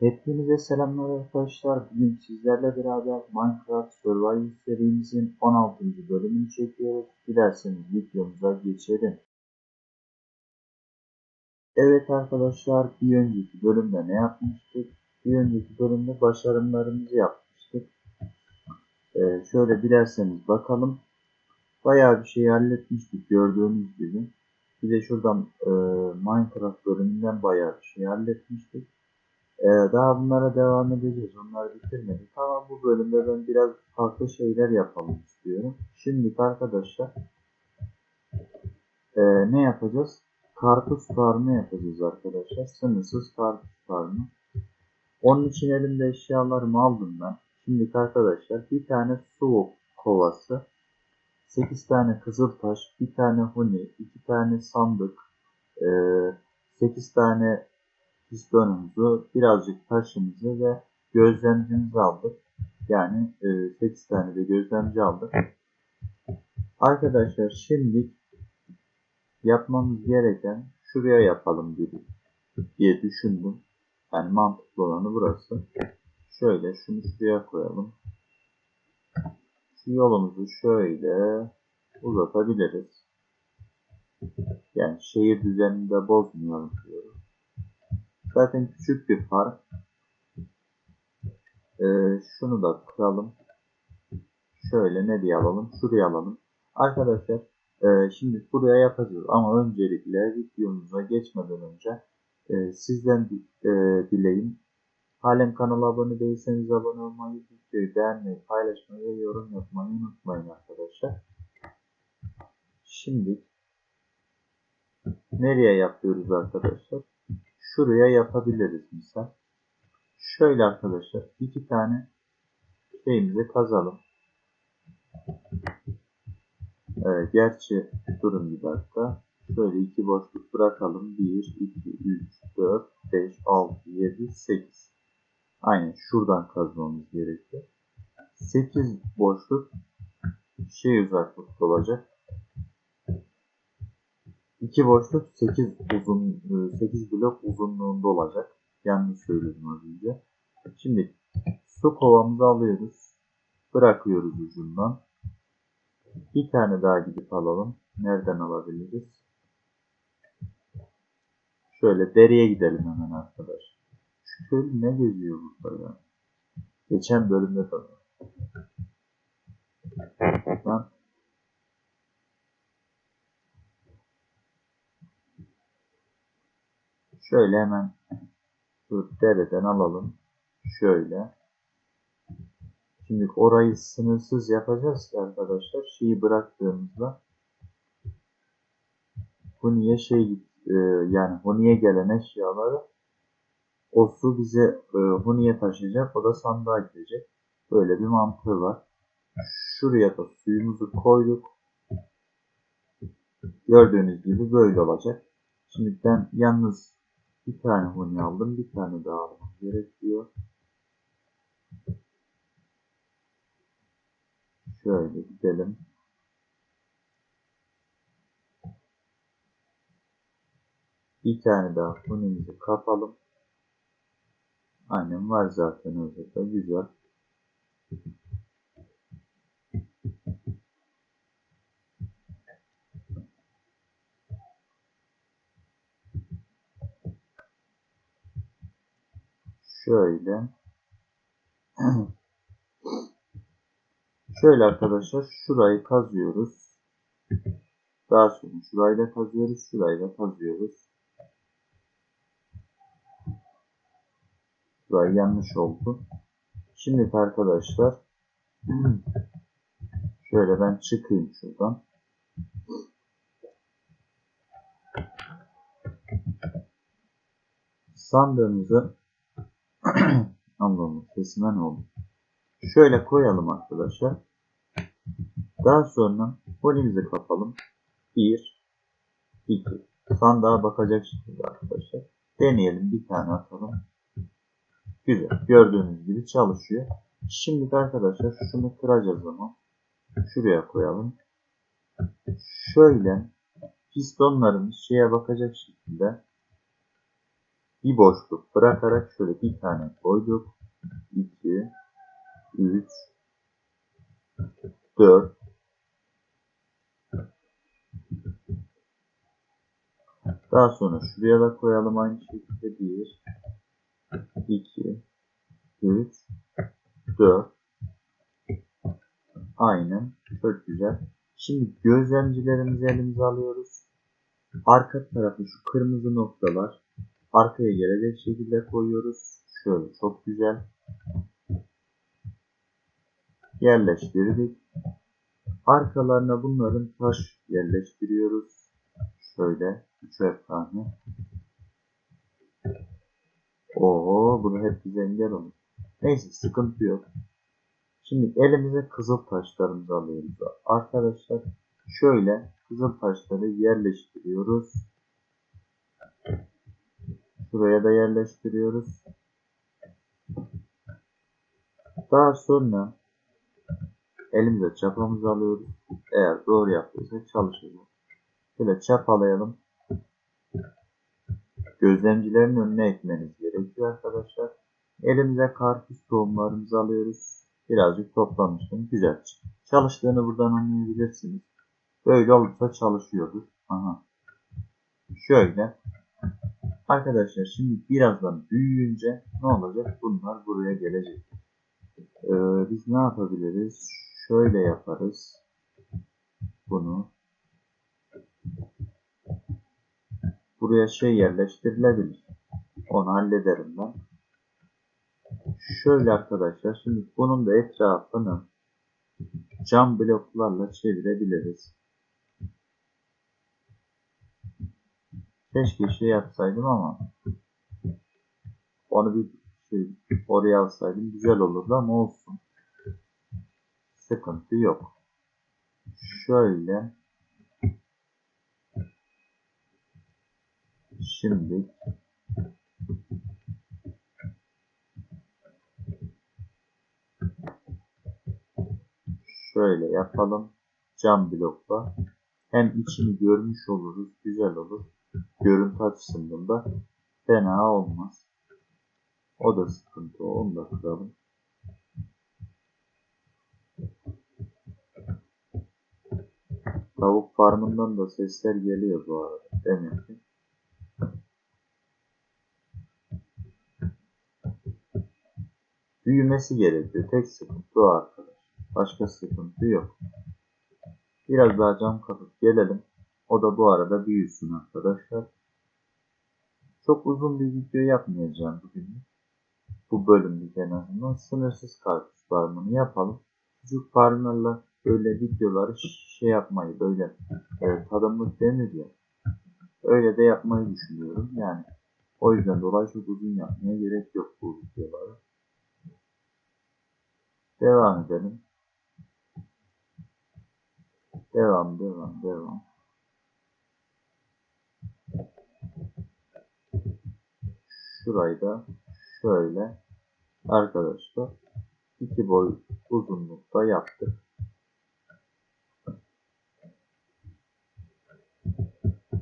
Hepinize selamlar arkadaşlar. Bugün sizlerle beraber Minecraft Survival serimizin 16. bölümünü çekiyoruz. Dilerseniz videomuza geçelim. Evet arkadaşlar bir önceki bölümde ne yapmıştık? Bir önceki bölümde başarımlarımızı yapmıştık. Ee, şöyle dilerseniz bakalım. Bayağı bir şey halletmiştik gördüğünüz gibi. Bir de şuradan e, Minecraft bölümünden bayağı bir şey halletmiştik. Ee, daha bunlara devam edeceğiz. Onları bitirmedik ama bu bölümde ben biraz farklı şeyler yapalım istiyorum. Şimdi arkadaşlar e, ne yapacağız? Karpuz farmı yapacağız arkadaşlar. Sınırsız karpuz farmı. Onun için elimde eşyalarımı aldım ben. Şimdi arkadaşlar bir tane su kovası, 8 tane kızıltaş, bir tane huni, 2 tane sandık, 8 tane pistonumuzu, birazcık taşımızı ve gözlemcimizi aldık. Yani e, 8 tane de gözlemci aldık. Arkadaşlar şimdi yapmamız gereken şuraya yapalım dedi diye düşündüm. Yani mantıklı olanı burası. Şöyle şunu şuraya koyalım. Şu yolumuzu şöyle uzatabiliriz. Yani şehir düzenini de bozmayalım diyorum. Zaten küçük bir fark. Ee, şunu da kıralım. Şöyle ne diye alalım? Şuraya alalım. Arkadaşlar e, şimdi buraya yapacağız ama öncelikle videomuza geçmeden önce e, sizden e, dileğim halen kanala abone değilseniz abone olmayı, videoyu beğenmeyi, paylaşmayı ve yorum yapmayı unutmayın arkadaşlar. Şimdi nereye yapıyoruz arkadaşlar? Şuraya yapabiliriz misal. Şöyle arkadaşlar iki tane şeyimizi kazalım. Evet, gerçi durun bir dakika. Şöyle iki boşluk bırakalım. 1, 2, 3, 4, 5, 6, 7, 8. Aynen şuradan kazmamız gerekiyor. 8 boşluk şey uzaklıkta olacak. 2 boşluk 8 uzun 8 blok uzunluğunda olacak. Yanlış söyledim az önce. Şimdi su kovamızı alıyoruz. Bırakıyoruz ucundan. Bir tane daha gidip alalım. Nereden alabiliriz? Şöyle deriye gidelim hemen arkadaş. Şu köylü ne geziyor burada ya? Geçen bölümde de var. Şöyle hemen şu dereden alalım. Şöyle. Şimdi orayı sınırsız yapacağız ki arkadaşlar. Şeyi bıraktığımızda Huni'ye şey e, yani Huni'ye gelen eşyaları o su bize e, Huni'ye taşıyacak. O da sandığa gidecek. Böyle bir mantığı var. Şuraya da suyumuzu koyduk. Gördüğünüz gibi böyle olacak. Şimdi ben yalnız bir tane huni aldım. Bir tane daha almam gerekiyor. Şöyle gidelim. Bir tane daha hunimizi kapalım. Aynen var zaten orada. Güzel. Şöyle. Şöyle arkadaşlar şurayı kazıyoruz. Daha sonra şurayı da kazıyoruz. Şurayı da kazıyoruz. Şurayı yanlış oldu. Şimdi arkadaşlar şöyle ben çıkayım şuradan. Sandığımızı Allah'ım sesime ne oldu? Şöyle koyalım arkadaşlar. Daha sonra holimizi kapalım. 1 2 Sandığa bakacak şekilde arkadaşlar. Deneyelim. Bir tane atalım. Güzel. Gördüğünüz gibi çalışıyor. Şimdi arkadaşlar şunu kıracağız ama. Şuraya koyalım. Şöyle pistonlarımız şeye bakacak şekilde bir boşluk bırakarak şöyle bir tane koyduk. 2 3 4 Daha sonra şuraya da koyalım aynı şekilde 1 2 3 4 Aynen. Çok güzel. Şimdi gözlemcilerimizi elimize alıyoruz. Arka tarafı şu kırmızı noktalar arkaya gelecek şekilde koyuyoruz. Şöyle çok güzel. Yerleştirdik. Arkalarına bunların taş yerleştiriyoruz. Şöyle üçer tane. Oo, bunu hep bize engel olur. Neyse sıkıntı yok. Şimdi elimize kızıl taşlarımızı alıyoruz. Arkadaşlar şöyle kızıl taşları yerleştiriyoruz. Şuraya da yerleştiriyoruz. Daha sonra elimize çapamızı alıyoruz. Eğer doğru yaptıysak çalışacak. Şöyle çapalayalım. Gözlemcilerin önüne ekmeniz gerekiyor arkadaşlar. Elimize karpuz tohumlarımızı alıyoruz. Birazcık toplamıştım. Güzel. Çalıştığını buradan anlayabilirsiniz. Böyle olursa çalışıyordur. Aha. Şöyle. Arkadaşlar şimdi birazdan büyüyünce ne olacak? Bunlar buraya gelecek. Ee, biz ne yapabiliriz? Şöyle yaparız. Bunu. Buraya şey yerleştirilebilir. Onu hallederim ben. Şöyle arkadaşlar. Şimdi bunun da etrafını cam bloklarla çevirebiliriz. Keşke şey yapsaydım ama onu bir şey oraya alsaydım güzel olurdu ama olsun. Sıkıntı yok. Şöyle şimdi şöyle yapalım. Cam blokla. Hem içini görmüş oluruz. Güzel olur. Görüntü açısından da fena olmaz. O da sıkıntı. Onu da kıralım. Tavuk farmından da sesler geliyor bu arada. Demek ki. Büyümesi gerekiyor. Tek sıkıntı o arkadaş. Başka sıkıntı yok. Biraz daha cam kapıp gelelim. O da bu arada büyüsün arkadaşlar. Çok uzun bir video yapmayacağım bugün. Bu bölümlük en azından. Sınırsız karpuz farmını yapalım. Küçük farmlarla böyle videoları şey yapmayı böyle e, tadımlık denir ya. Öyle de yapmayı düşünüyorum. Yani o yüzden dolayı çok uzun yapmaya gerek yok bu videoları. Devam edelim. Devam, devam, devam. Şurayı da şöyle arkadaşlar iki boy uzunlukta yaptık.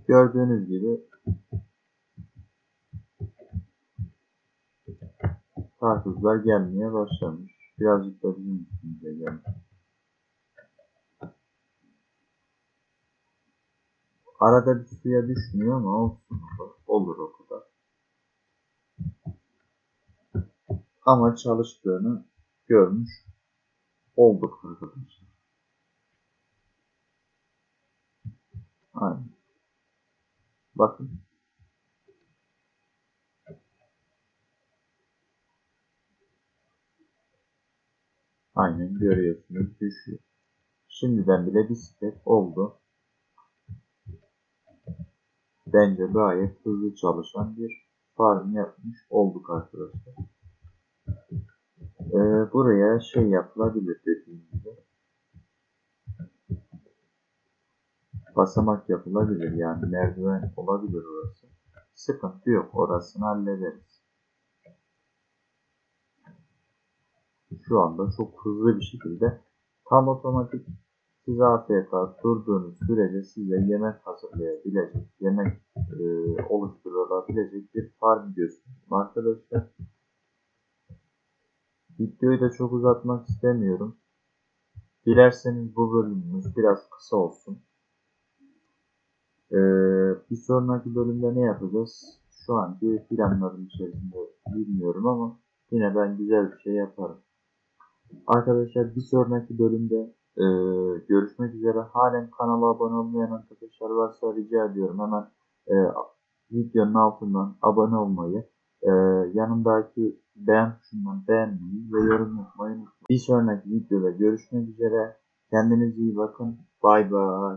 Gördüğünüz gibi karpuzlar gelmeye başlamış. Birazcık da bizim üstümüze gelmiş. Arada bir suya düşmüyor ama olsun. Olur o Ama çalıştığını görmüş olduk arkadaşlar. Aynen. Bakın. Aynen görüyorsunuz düşüyor. Şimdiden bile step oldu. Bence gayet hızlı çalışan bir farm yapmış olduk arkadaşlar. Ee, buraya şey yapılabilir dediğim gibi. Basamak yapılabilir yani merdiven olabilir orası. Sıkıntı yok orasını hallederiz. Şu anda çok hızlı bir şekilde tam otomatik Siz AFK durduğunuz sürece size yemek hazırlayabilecek, yemek e, oluşturulabilecek bir farm göstereyim arkadaşlar. Videoyu da çok uzatmak istemiyorum. Dilerseniz bu bölümümüz biraz kısa olsun. Ee, bir sonraki bölümde ne yapacağız? Şu anki planlarım içerisinde bilmiyorum ama yine ben güzel bir şey yaparım. Arkadaşlar bir sonraki bölümde e, görüşmek üzere. Halen kanala abone olmayan arkadaşlar varsa rica ediyorum hemen e, videonun altından abone olmayı, e, yanındaki beğen tuşundan beğenmeyi ve yorum yapmayı unutmayın. Bir sonraki videoda görüşmek üzere. Kendinize iyi bakın. Bay bay.